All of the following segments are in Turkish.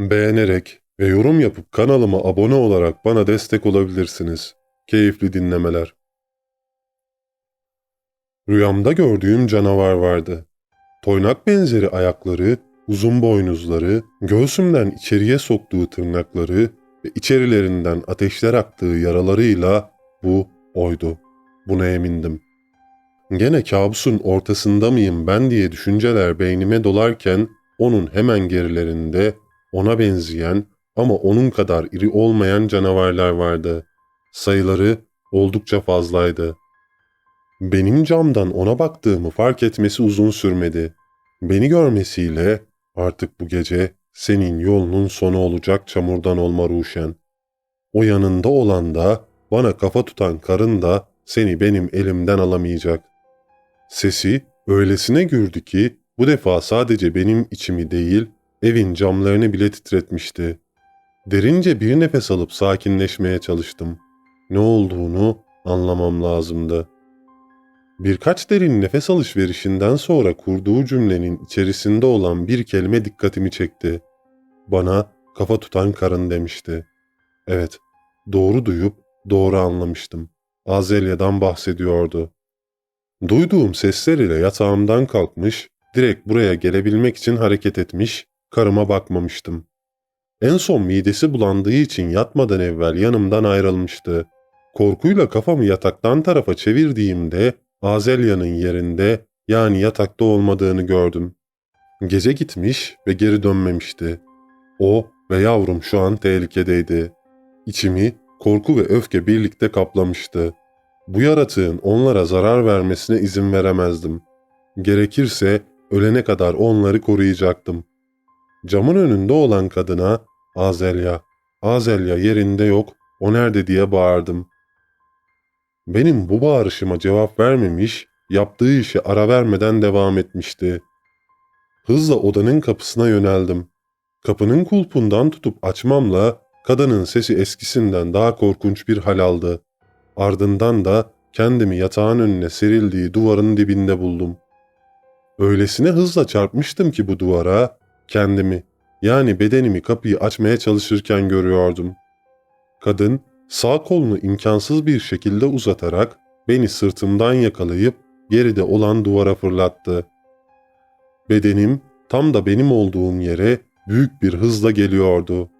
Beğenerek ve yorum yapıp kanalıma abone olarak bana destek olabilirsiniz. Keyifli dinlemeler. Rüyamda gördüğüm canavar vardı. Toynak benzeri ayakları, uzun boynuzları, göğsümden içeriye soktuğu tırnakları ve içerilerinden ateşler aktığı yaralarıyla bu oydu. Buna emindim. Gene kabusun ortasında mıyım ben diye düşünceler beynime dolarken onun hemen gerilerinde ona benzeyen ama onun kadar iri olmayan canavarlar vardı. Sayıları oldukça fazlaydı. Benim camdan ona baktığımı fark etmesi uzun sürmedi. Beni görmesiyle artık bu gece senin yolunun sonu olacak çamurdan olma Ruşen. O yanında olan da bana kafa tutan karın da seni benim elimden alamayacak. Sesi öylesine gürdü ki bu defa sadece benim içimi değil evin camlarını bile titretmişti. Derince bir nefes alıp sakinleşmeye çalıştım. Ne olduğunu anlamam lazımdı. Birkaç derin nefes alışverişinden sonra kurduğu cümlenin içerisinde olan bir kelime dikkatimi çekti. Bana kafa tutan karın demişti. Evet, doğru duyup doğru anlamıştım. Azelya'dan bahsediyordu. Duyduğum sesler ile yatağımdan kalkmış, direkt buraya gelebilmek için hareket etmiş, karıma bakmamıştım. En son midesi bulandığı için yatmadan evvel yanımdan ayrılmıştı. Korkuyla kafamı yataktan tarafa çevirdiğimde Azelya'nın yerinde yani yatakta olmadığını gördüm. Gece gitmiş ve geri dönmemişti. O ve yavrum şu an tehlikedeydi. İçimi korku ve öfke birlikte kaplamıştı. Bu yaratığın onlara zarar vermesine izin veremezdim. Gerekirse ölene kadar onları koruyacaktım. Camın önünde olan kadına Azelya, Azelya yerinde yok, o nerede diye bağırdım. Benim bu bağırışıma cevap vermemiş, yaptığı işe ara vermeden devam etmişti. Hızla odanın kapısına yöneldim. Kapının kulpundan tutup açmamla kadının sesi eskisinden daha korkunç bir hal aldı. Ardından da kendimi yatağın önüne serildiği duvarın dibinde buldum. Öylesine hızla çarpmıştım ki bu duvara, kendimi yani bedenimi kapıyı açmaya çalışırken görüyordum. Kadın sağ kolunu imkansız bir şekilde uzatarak beni sırtımdan yakalayıp geride olan duvara fırlattı. Bedenim tam da benim olduğum yere büyük bir hızla geliyordu.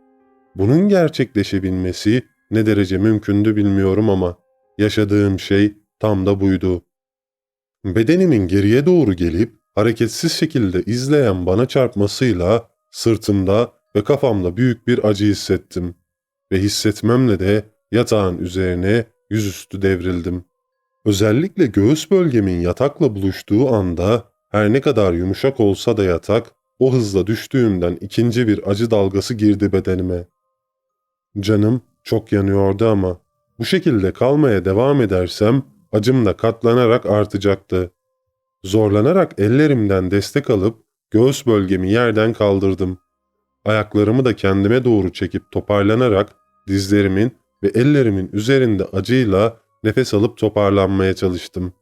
Bunun gerçekleşebilmesi ne derece mümkündü bilmiyorum ama yaşadığım şey tam da buydu. Bedenimin geriye doğru gelip hareketsiz şekilde izleyen bana çarpmasıyla sırtımda ve kafamda büyük bir acı hissettim ve hissetmemle de yatağın üzerine yüzüstü devrildim. Özellikle göğüs bölgemin yatakla buluştuğu anda her ne kadar yumuşak olsa da yatak o hızla düştüğümden ikinci bir acı dalgası girdi bedenime. Canım çok yanıyordu ama bu şekilde kalmaya devam edersem acım da katlanarak artacaktı. Zorlanarak ellerimden destek alıp göğüs bölgemi yerden kaldırdım. Ayaklarımı da kendime doğru çekip toparlanarak dizlerimin ve ellerimin üzerinde acıyla nefes alıp toparlanmaya çalıştım.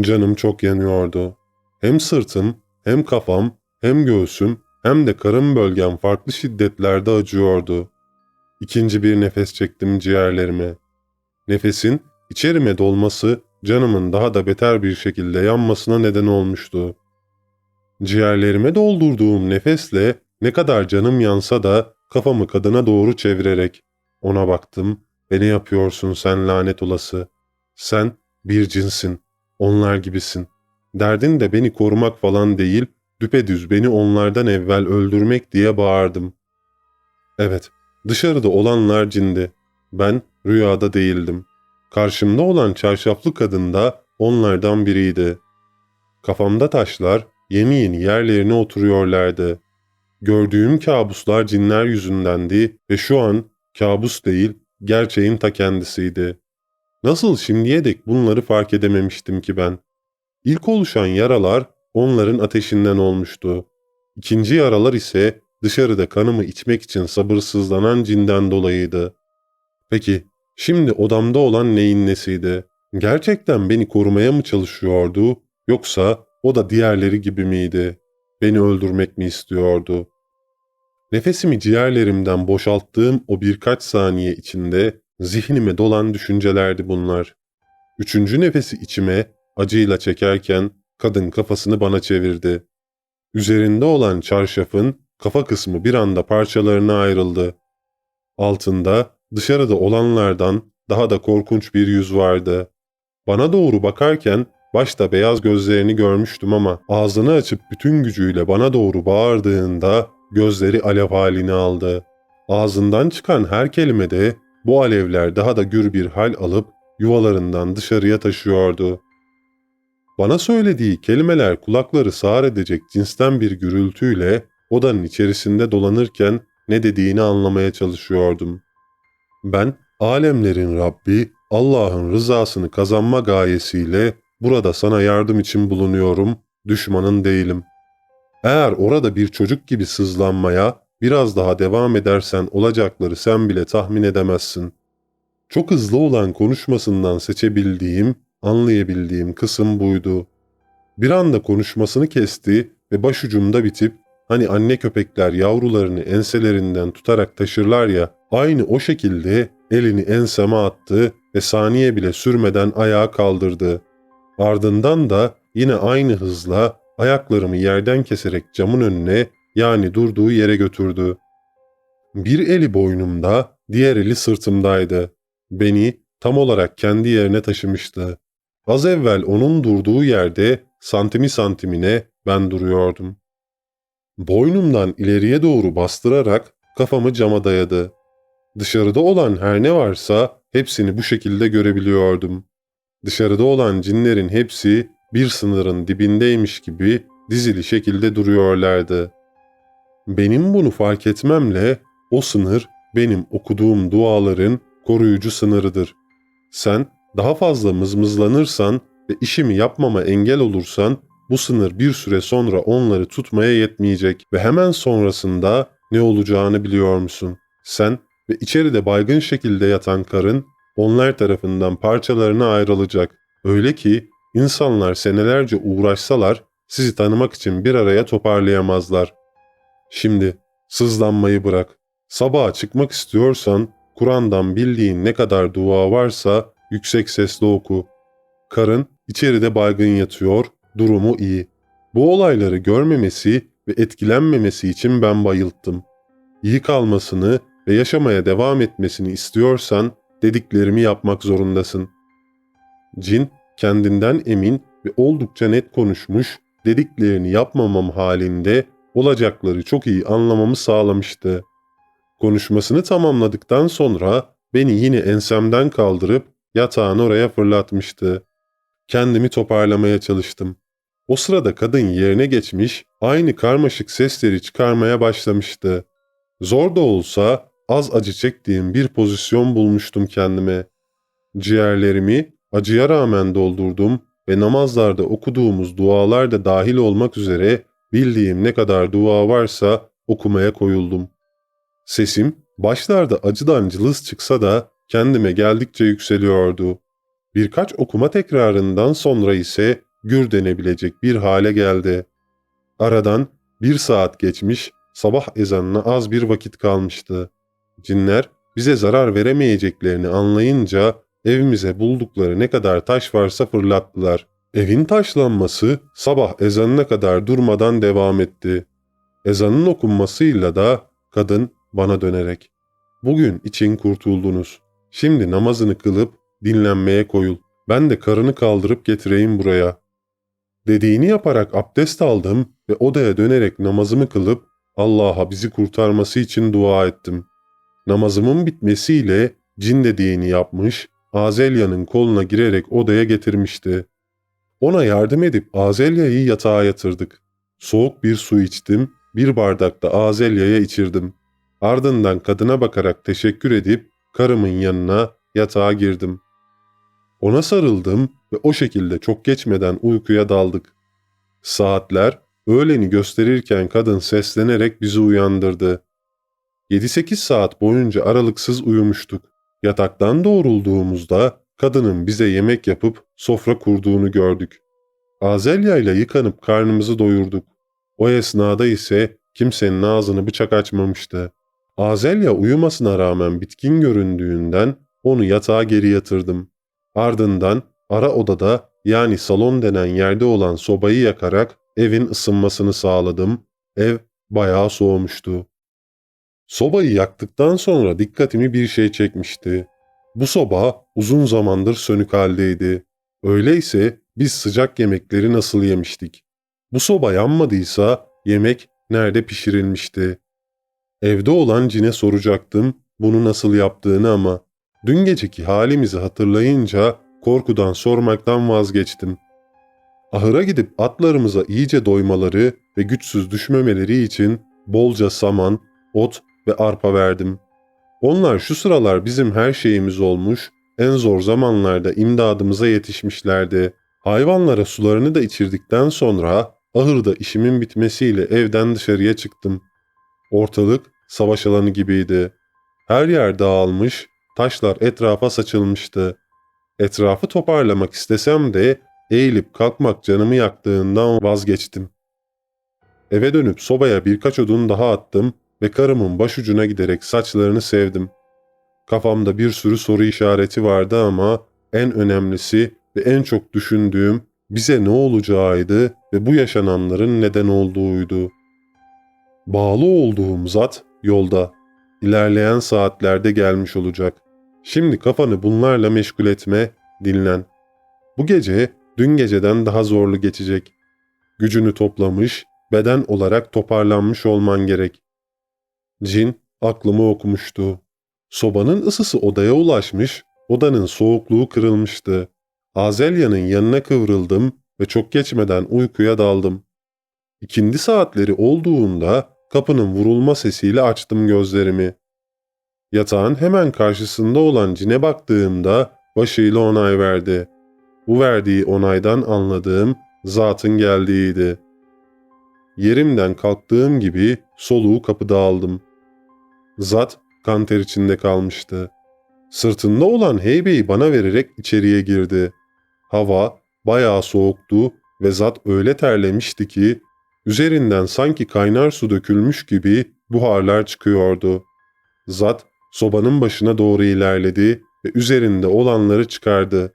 Canım çok yanıyordu. Hem sırtım, hem kafam, hem göğsüm, hem de karın bölgem farklı şiddetlerde acıyordu. İkinci bir nefes çektim ciğerlerime. Nefesin içerime dolması canımın daha da beter bir şekilde yanmasına neden olmuştu. Ciğerlerime doldurduğum nefesle ne kadar canım yansa da kafamı kadına doğru çevirerek ona baktım ve ne yapıyorsun sen lanet olası? Sen bir cinsin, onlar gibisin. Derdin de beni korumak falan değil, düpedüz beni onlardan evvel öldürmek diye bağırdım. Evet, dışarıda olanlar cindi. Ben rüyada değildim. Karşımda olan çarşaflı kadın da onlardan biriydi. Kafamda taşlar yeni yeni yerlerine oturuyorlardı. Gördüğüm kabuslar cinler yüzündendi ve şu an kabus değil, gerçeğin ta kendisiydi. Nasıl şimdiye dek bunları fark edememiştim ki ben? İlk oluşan yaralar onların ateşinden olmuştu. İkinci yaralar ise dışarıda kanımı içmek için sabırsızlanan cinden dolayıydı. Peki, şimdi odamda olan neyin nesiydi? Gerçekten beni korumaya mı çalışıyordu, yoksa o da diğerleri gibi miydi? Beni öldürmek mi istiyordu? Nefesimi ciğerlerimden boşalttığım o birkaç saniye içinde zihnime dolan düşüncelerdi bunlar. Üçüncü nefesi içime acıyla çekerken kadın kafasını bana çevirdi. Üzerinde olan çarşafın kafa kısmı bir anda parçalarına ayrıldı. Altında dışarıda olanlardan daha da korkunç bir yüz vardı. Bana doğru bakarken başta beyaz gözlerini görmüştüm ama ağzını açıp bütün gücüyle bana doğru bağırdığında gözleri alev halini aldı. Ağzından çıkan her kelimede bu alevler daha da gür bir hal alıp yuvalarından dışarıya taşıyordu. Bana söylediği kelimeler kulakları sağır edecek cinsten bir gürültüyle odanın içerisinde dolanırken ne dediğini anlamaya çalışıyordum. Ben alemlerin Rabbi Allah'ın rızasını kazanma gayesiyle burada sana yardım için bulunuyorum, düşmanın değilim. Eğer orada bir çocuk gibi sızlanmaya biraz daha devam edersen olacakları sen bile tahmin edemezsin. Çok hızlı olan konuşmasından seçebildiğim, anlayabildiğim kısım buydu. Bir anda konuşmasını kesti ve başucumda bitip hani anne köpekler yavrularını enselerinden tutarak taşırlar ya aynı o şekilde elini enseme attı ve saniye bile sürmeden ayağa kaldırdı. Ardından da yine aynı hızla ayaklarımı yerden keserek camın önüne yani durduğu yere götürdü. Bir eli boynumda, diğer eli sırtımdaydı. Beni tam olarak kendi yerine taşımıştı. Az evvel onun durduğu yerde santimi santimine ben duruyordum. Boynumdan ileriye doğru bastırarak kafamı cama dayadı. Dışarıda olan her ne varsa hepsini bu şekilde görebiliyordum. Dışarıda olan cinlerin hepsi bir sınırın dibindeymiş gibi dizili şekilde duruyorlardı. Benim bunu fark etmemle o sınır benim okuduğum duaların koruyucu sınırıdır. Sen daha fazla mızmızlanırsan ve işimi yapmama engel olursan bu sınır bir süre sonra onları tutmaya yetmeyecek ve hemen sonrasında ne olacağını biliyor musun? Sen ve içeride baygın şekilde yatan karın onlar tarafından parçalarına ayrılacak. Öyle ki insanlar senelerce uğraşsalar sizi tanımak için bir araya toparlayamazlar. Şimdi sızlanmayı bırak. Sabaha çıkmak istiyorsan Kur'an'dan bildiğin ne kadar dua varsa yüksek sesle oku. Karın içeride baygın yatıyor, durumu iyi. Bu olayları görmemesi ve etkilenmemesi için ben bayılttım. İyi kalmasını ve yaşamaya devam etmesini istiyorsan dediklerimi yapmak zorundasın. Cin kendinden emin ve oldukça net konuşmuş, dediklerini yapmamam halinde olacakları çok iyi anlamamı sağlamıştı. Konuşmasını tamamladıktan sonra beni yine ensemden kaldırıp yatağın oraya fırlatmıştı. Kendimi toparlamaya çalıştım. O sırada kadın yerine geçmiş, aynı karmaşık sesleri çıkarmaya başlamıştı. Zor da olsa az acı çektiğim bir pozisyon bulmuştum kendime. Ciğerlerimi acıya rağmen doldurdum ve namazlarda okuduğumuz dualar da dahil olmak üzere bildiğim ne kadar dua varsa okumaya koyuldum. Sesim başlarda acıdan cılız çıksa da kendime geldikçe yükseliyordu. Birkaç okuma tekrarından sonra ise gür denebilecek bir hale geldi. Aradan bir saat geçmiş, sabah ezanına az bir vakit kalmıştı. Cinler bize zarar veremeyeceklerini anlayınca evimize buldukları ne kadar taş varsa fırlattılar. Evin taşlanması sabah ezanına kadar durmadan devam etti. Ezanın okunmasıyla da kadın bana dönerek ''Bugün için kurtuldunuz. Şimdi namazını kılıp dinlenmeye koyul. Ben de karını kaldırıp getireyim buraya.'' Dediğini yaparak abdest aldım ve odaya dönerek namazımı kılıp Allah'a bizi kurtarması için dua ettim. Namazımın bitmesiyle cin dediğini yapmış, Azelya'nın koluna girerek odaya getirmişti. Ona yardım edip Azelya'yı yatağa yatırdık. Soğuk bir su içtim, bir bardak da Azelya'ya içirdim. Ardından kadına bakarak teşekkür edip karımın yanına yatağa girdim. Ona sarıldım ve o şekilde çok geçmeden uykuya daldık. Saatler öğleni gösterirken kadın seslenerek bizi uyandırdı. 7-8 saat boyunca aralıksız uyumuştuk. Yataktan doğrulduğumuzda kadının bize yemek yapıp sofra kurduğunu gördük. Azelya ile yıkanıp karnımızı doyurduk. O esnada ise kimsenin ağzını bıçak açmamıştı. Azelya uyumasına rağmen bitkin göründüğünden onu yatağa geri yatırdım. Ardından ara odada yani salon denen yerde olan sobayı yakarak evin ısınmasını sağladım. Ev bayağı soğumuştu. Sobayı yaktıktan sonra dikkatimi bir şey çekmişti. Bu soba uzun zamandır sönük haldeydi. Öyleyse biz sıcak yemekleri nasıl yemiştik? Bu soba yanmadıysa yemek nerede pişirilmişti? Evde olan cine soracaktım bunu nasıl yaptığını ama dün geceki halimizi hatırlayınca korkudan sormaktan vazgeçtim. Ahıra gidip atlarımıza iyice doymaları ve güçsüz düşmemeleri için bolca saman, ot ve arpa verdim. Onlar şu sıralar bizim her şeyimiz olmuş, en zor zamanlarda imdadımıza yetişmişlerdi. Hayvanlara sularını da içirdikten sonra ahırda işimin bitmesiyle evden dışarıya çıktım. Ortalık savaş alanı gibiydi. Her yer dağılmış, taşlar etrafa saçılmıştı. Etrafı toparlamak istesem de eğilip kalkmak canımı yaktığından vazgeçtim. Eve dönüp sobaya birkaç odun daha attım ve karımın başucuna giderek saçlarını sevdim. Kafamda bir sürü soru işareti vardı ama en önemlisi ve en çok düşündüğüm bize ne olacağıydı ve bu yaşananların neden olduğuydu. Bağlı olduğum zat yolda, ilerleyen saatlerde gelmiş olacak. Şimdi kafanı bunlarla meşgul etme, dinlen. Bu gece dün geceden daha zorlu geçecek. Gücünü toplamış, beden olarak toparlanmış olman gerek. Cin aklımı okumuştu. Sobanın ısısı odaya ulaşmış, odanın soğukluğu kırılmıştı. Azelya'nın yanına kıvrıldım ve çok geçmeden uykuya daldım. İkindi saatleri olduğunda kapının vurulma sesiyle açtım gözlerimi. Yatağın hemen karşısında olan cine baktığımda başıyla onay verdi. Bu verdiği onaydan anladığım zatın geldiğiydi. Yerimden kalktığım gibi soluğu kapıda aldım. Zat kanter içinde kalmıştı. Sırtında olan heybeyi bana vererek içeriye girdi. Hava bayağı soğuktu ve zat öyle terlemişti ki üzerinden sanki kaynar su dökülmüş gibi buharlar çıkıyordu. Zat sobanın başına doğru ilerledi ve üzerinde olanları çıkardı.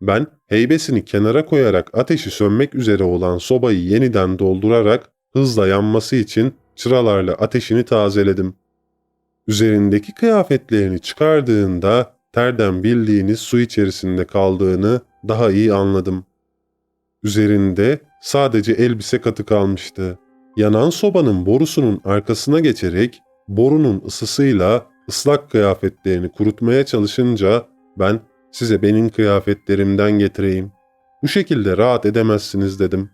Ben heybesini kenara koyarak ateşi sönmek üzere olan sobayı yeniden doldurarak hızla yanması için çıralarla ateşini tazeledim. Üzerindeki kıyafetlerini çıkardığında terden bildiğiniz su içerisinde kaldığını daha iyi anladım. Üzerinde sadece elbise katı kalmıştı. Yanan sobanın borusunun arkasına geçerek borunun ısısıyla ıslak kıyafetlerini kurutmaya çalışınca ben size benim kıyafetlerimden getireyim. Bu şekilde rahat edemezsiniz dedim.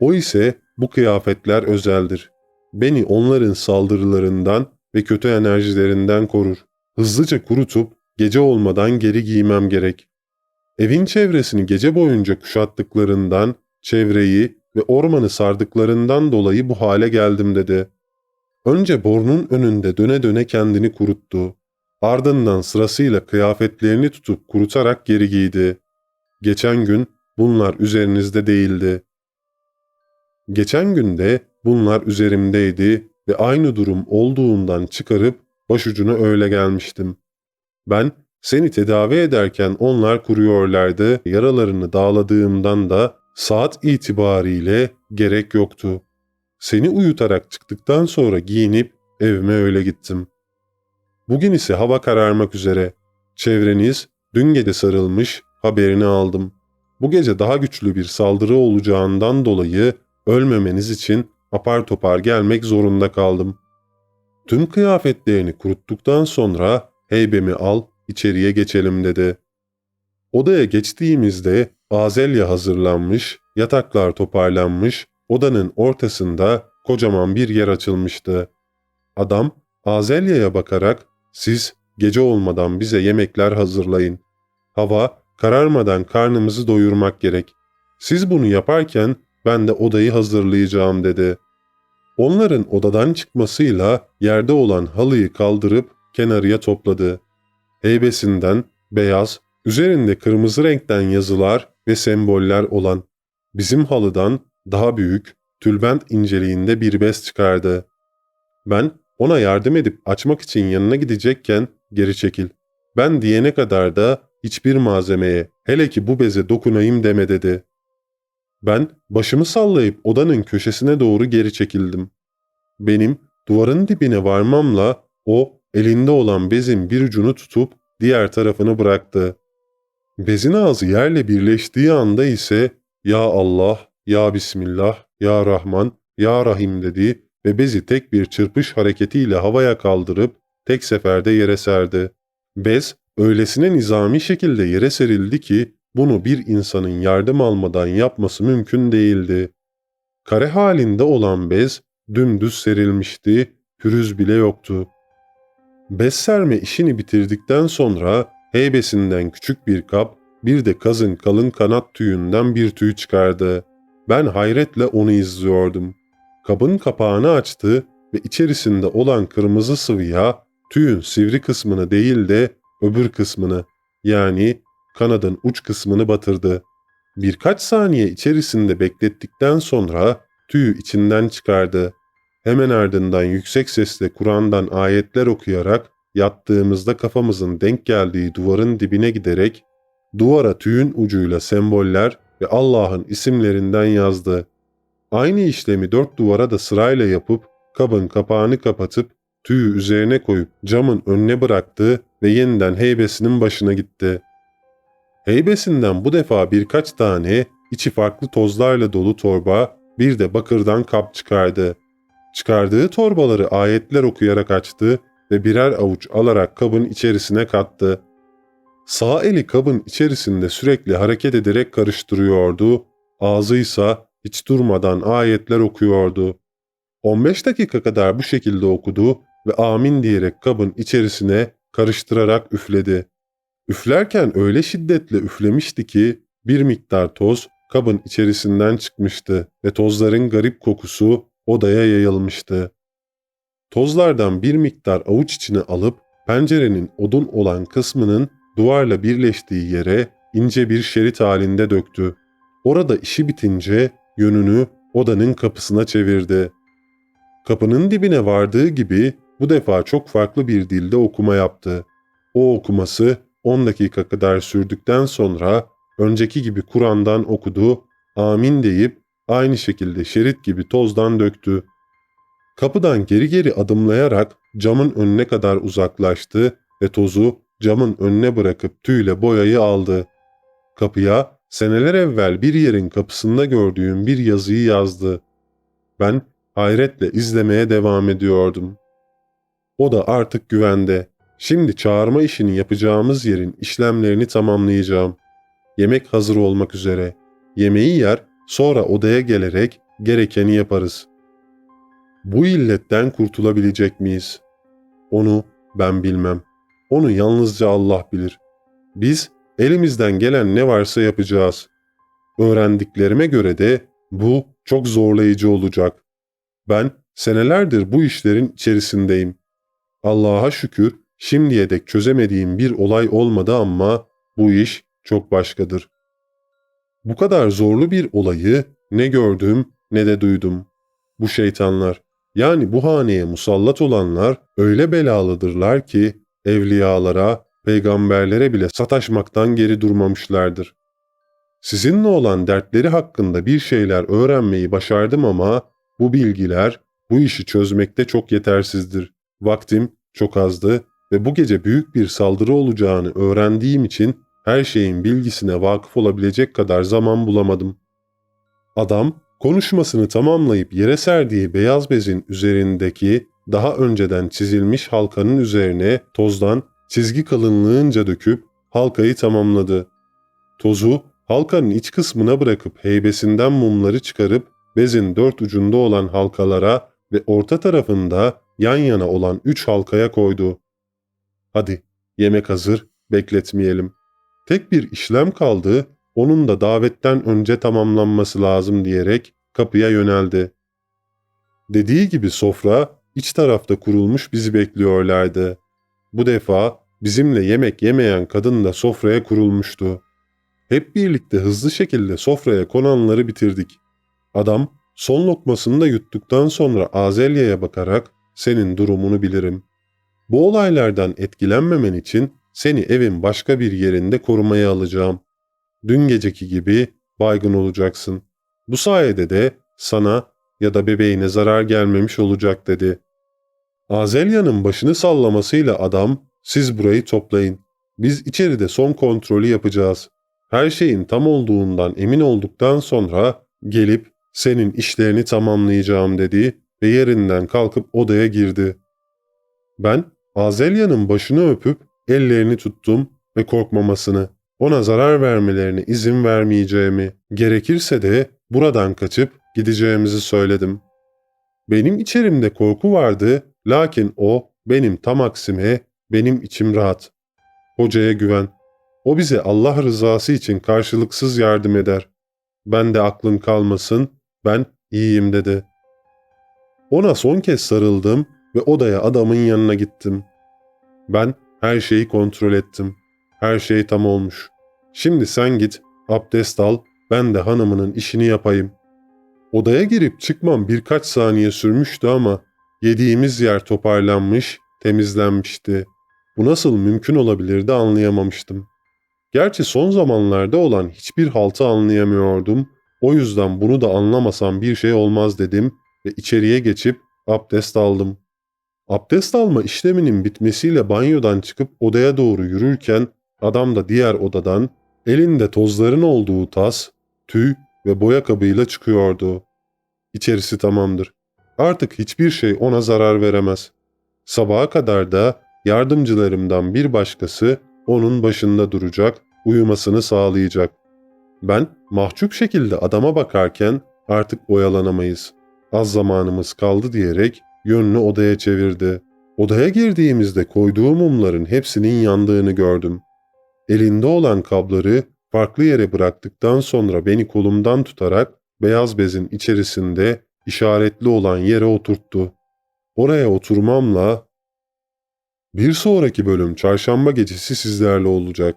O ise bu kıyafetler özeldir. Beni onların saldırılarından ve kötü enerjilerinden korur. Hızlıca kurutup gece olmadan geri giymem gerek. Evin çevresini gece boyunca kuşattıklarından, çevreyi ve ormanı sardıklarından dolayı bu hale geldim dedi. Önce borunun önünde döne döne kendini kuruttu. Ardından sırasıyla kıyafetlerini tutup kurutarak geri giydi. Geçen gün bunlar üzerinizde değildi. Geçen günde bunlar üzerimdeydi ve aynı durum olduğundan çıkarıp başucuna öyle gelmiştim. Ben seni tedavi ederken onlar kuruyorlardı, yaralarını dağladığımdan da saat itibariyle gerek yoktu. Seni uyutarak çıktıktan sonra giyinip evime öyle gittim. Bugün ise hava kararmak üzere. Çevreniz dün gece sarılmış, haberini aldım. Bu gece daha güçlü bir saldırı olacağından dolayı ölmemeniz için apar topar gelmek zorunda kaldım. Tüm kıyafetlerini kuruttuktan sonra heybemi al, içeriye geçelim dedi. Odaya geçtiğimizde azelya hazırlanmış, yataklar toparlanmış, odanın ortasında kocaman bir yer açılmıştı. Adam Azelya'ya bakarak siz gece olmadan bize yemekler hazırlayın. Hava kararmadan karnımızı doyurmak gerek. Siz bunu yaparken ben de odayı hazırlayacağım dedi. Onların odadan çıkmasıyla yerde olan halıyı kaldırıp kenarıya topladı. Heybesinden beyaz, üzerinde kırmızı renkten yazılar ve semboller olan bizim halıdan daha büyük, tülbent inceliğinde bir bez çıkardı. Ben ona yardım edip açmak için yanına gidecekken geri çekil. Ben diyene kadar da hiçbir malzemeye hele ki bu beze dokunayım deme dedi. Ben başımı sallayıp odanın köşesine doğru geri çekildim. Benim duvarın dibine varmamla o elinde olan bezin bir ucunu tutup diğer tarafını bıraktı. Bezin ağzı yerle birleştiği anda ise Ya Allah, Ya Bismillah, Ya Rahman, Ya Rahim dedi ve bezi tek bir çırpış hareketiyle havaya kaldırıp tek seferde yere serdi. Bez öylesine nizami şekilde yere serildi ki bunu bir insanın yardım almadan yapması mümkün değildi. Kare halinde olan bez dümdüz serilmişti, pürüz bile yoktu. Bez serme işini bitirdikten sonra heybesinden küçük bir kap, bir de kazın kalın kanat tüyünden bir tüy çıkardı. Ben hayretle onu izliyordum. Kabın kapağını açtı ve içerisinde olan kırmızı sıvıya tüyün sivri kısmını değil de öbür kısmını yani kanadın uç kısmını batırdı. Birkaç saniye içerisinde beklettikten sonra tüyü içinden çıkardı. Hemen ardından yüksek sesle Kur'an'dan ayetler okuyarak yattığımızda kafamızın denk geldiği duvarın dibine giderek duvara tüyün ucuyla semboller ve Allah'ın isimlerinden yazdı. Aynı işlemi dört duvara da sırayla yapıp kabın kapağını kapatıp tüyü üzerine koyup camın önüne bıraktı ve yeniden heybesinin başına gitti. Heybesinden bu defa birkaç tane içi farklı tozlarla dolu torba, bir de bakırdan kap çıkardı. Çıkardığı torbaları ayetler okuyarak açtı ve birer avuç alarak kabın içerisine kattı. Sağ eli kabın içerisinde sürekli hareket ederek karıştırıyordu, ağzıysa hiç durmadan ayetler okuyordu. 15 dakika kadar bu şekilde okudu ve amin diyerek kabın içerisine karıştırarak üfledi. Üflerken öyle şiddetle üflemişti ki bir miktar toz kabın içerisinden çıkmıştı ve tozların garip kokusu odaya yayılmıştı. Tozlardan bir miktar avuç içine alıp pencerenin odun olan kısmının duvarla birleştiği yere ince bir şerit halinde döktü. Orada işi bitince yönünü odanın kapısına çevirdi. Kapının dibine vardığı gibi bu defa çok farklı bir dilde okuma yaptı. O okuması 10 dakika kadar sürdükten sonra önceki gibi Kur'an'dan okudu, amin deyip aynı şekilde şerit gibi tozdan döktü. Kapıdan geri geri adımlayarak camın önüne kadar uzaklaştı ve tozu camın önüne bırakıp tüyle boyayı aldı. Kapıya seneler evvel bir yerin kapısında gördüğüm bir yazıyı yazdı. Ben hayretle izlemeye devam ediyordum. O da artık güvende. Şimdi çağırma işini yapacağımız yerin işlemlerini tamamlayacağım. Yemek hazır olmak üzere. Yemeği yer, sonra odaya gelerek gerekeni yaparız. Bu illetten kurtulabilecek miyiz? Onu ben bilmem. Onu yalnızca Allah bilir. Biz elimizden gelen ne varsa yapacağız. Öğrendiklerime göre de bu çok zorlayıcı olacak. Ben senelerdir bu işlerin içerisindeyim. Allah'a şükür şimdiye dek çözemediğim bir olay olmadı ama bu iş çok başkadır. Bu kadar zorlu bir olayı ne gördüm ne de duydum. Bu şeytanlar yani bu haneye musallat olanlar öyle belalıdırlar ki evliyalara, peygamberlere bile sataşmaktan geri durmamışlardır. Sizinle olan dertleri hakkında bir şeyler öğrenmeyi başardım ama bu bilgiler bu işi çözmekte çok yetersizdir. Vaktim çok azdı ve bu gece büyük bir saldırı olacağını öğrendiğim için her şeyin bilgisine vakıf olabilecek kadar zaman bulamadım. Adam konuşmasını tamamlayıp yere serdiği beyaz bezin üzerindeki daha önceden çizilmiş halkanın üzerine tozdan çizgi kalınlığınca döküp halkayı tamamladı. Tozu halkanın iç kısmına bırakıp heybesinden mumları çıkarıp bezin dört ucunda olan halkalara ve orta tarafında yan yana olan üç halkaya koydu. Hadi yemek hazır, bekletmeyelim. Tek bir işlem kaldı, onun da davetten önce tamamlanması lazım diyerek kapıya yöneldi. Dediği gibi sofra iç tarafta kurulmuş bizi bekliyorlardı. Bu defa bizimle yemek yemeyen kadın da sofraya kurulmuştu. Hep birlikte hızlı şekilde sofraya konanları bitirdik. Adam son lokmasını da yuttuktan sonra Azelya'ya bakarak senin durumunu bilirim. Bu olaylardan etkilenmemen için seni evin başka bir yerinde korumaya alacağım. Dün geceki gibi baygın olacaksın. Bu sayede de sana ya da bebeğine zarar gelmemiş olacak dedi. Azelya'nın başını sallamasıyla adam siz burayı toplayın. Biz içeride son kontrolü yapacağız. Her şeyin tam olduğundan emin olduktan sonra gelip senin işlerini tamamlayacağım dedi ve yerinden kalkıp odaya girdi. Ben Azelya'nın başını öpüp ellerini tuttum ve korkmamasını, ona zarar vermelerine izin vermeyeceğimi, gerekirse de buradan kaçıp gideceğimizi söyledim. Benim içerimde korku vardı lakin o benim tam aksime benim içim rahat. Hocaya güven. O bize Allah rızası için karşılıksız yardım eder. Ben de aklın kalmasın, ben iyiyim dedi. Ona son kez sarıldım ve odaya adamın yanına gittim. Ben her şeyi kontrol ettim. Her şey tam olmuş. Şimdi sen git, abdest al, ben de hanımının işini yapayım. Odaya girip çıkmam birkaç saniye sürmüştü ama yediğimiz yer toparlanmış, temizlenmişti. Bu nasıl mümkün olabilirdi anlayamamıştım. Gerçi son zamanlarda olan hiçbir haltı anlayamıyordum. O yüzden bunu da anlamasam bir şey olmaz dedim ve içeriye geçip abdest aldım. Abdest alma işleminin bitmesiyle banyodan çıkıp odaya doğru yürürken adam da diğer odadan elinde tozların olduğu tas, tüy ve boya kabıyla çıkıyordu. İçerisi tamamdır. Artık hiçbir şey ona zarar veremez. Sabaha kadar da yardımcılarımdan bir başkası onun başında duracak, uyumasını sağlayacak. Ben mahcup şekilde adama bakarken artık oyalanamayız. Az zamanımız kaldı diyerek yönünü odaya çevirdi. Odaya girdiğimizde koyduğu mumların hepsinin yandığını gördüm. Elinde olan kabları farklı yere bıraktıktan sonra beni kolumdan tutarak beyaz bezin içerisinde işaretli olan yere oturttu. Oraya oturmamla bir sonraki bölüm çarşamba gecesi sizlerle olacak.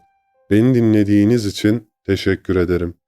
Beni dinlediğiniz için teşekkür ederim.